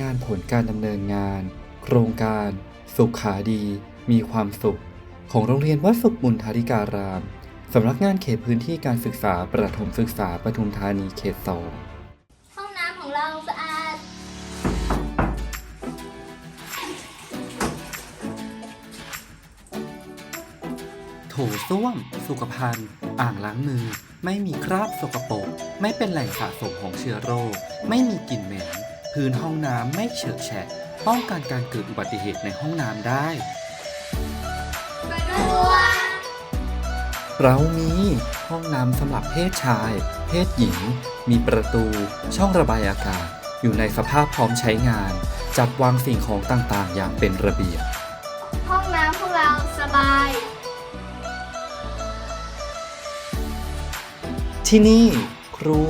งานผลการดำเนินงาน โครงการ สุขาดี มีความสุข ของโรงเรียนวัดสุขบุญธาริการามสำนักงานเขตพื้นที่การศึกษาประถมศึกษาปทุมธานีเขตสองห้องน้ำของเราสะอาด โถส้วม สุขภัณฑ์ อ่างล้างมือ ไม่มีคราบสกปรก ไม่เป็นแหล่งสะสมของเชื้อโรค ไม่มีกลิ่นเหม็น พื้นห้องน้ำไม่เฉอะแฉะ ป้องกันการเกิดอุบัติเหตุในห้องน้ำได้สะดวกเรามีห้องน้ำสำหรับเพศชาย เพศหญิง มีประตู ช่องระบายอากาศ อยู่ในสภาพพร้อมใช้งาน จัดวางสิ่งของต่างๆ อย่างเป็นระเบียบ ห้องน้ำของเราสบาย ที่นี่ ครู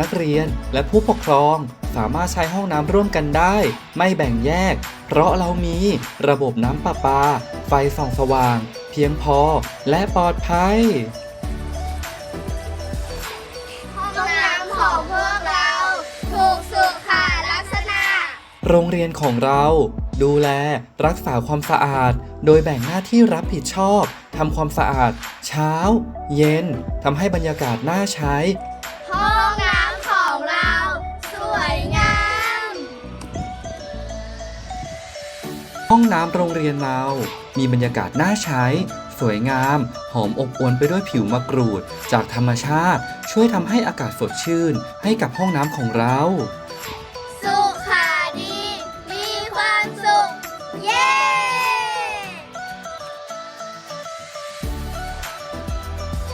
นักเรียนและผู้ปกครอง สามารถใช้ห้องน้ำร่วมกันได้ ไม่แบ่งแยก เพราะเรามีระบบน้ำประปา ไฟส่องสว่าง เพียงพอและปลอดภัย ห้องน้ำของพวกเรา ถูกสุขลักษณะ โรงเรียนของเรา ดูแลรักษาความสะอาด โดยแบ่งหน้าที่รับผิดชอบทำความสะอาด เช้า เย็นทำให้บรรยากาศน่าใช้ ห้องน้ำ ห้องน้ำโรงเรียนเรา มีบรรยากาศน่าใช้ สวยงาม หอมอบอวลไปด้วยผิวมะกรูด จากธรรมชาติ ช่วยทำให้อากาศสดชื่น ให้กับห้องน้ำของเรา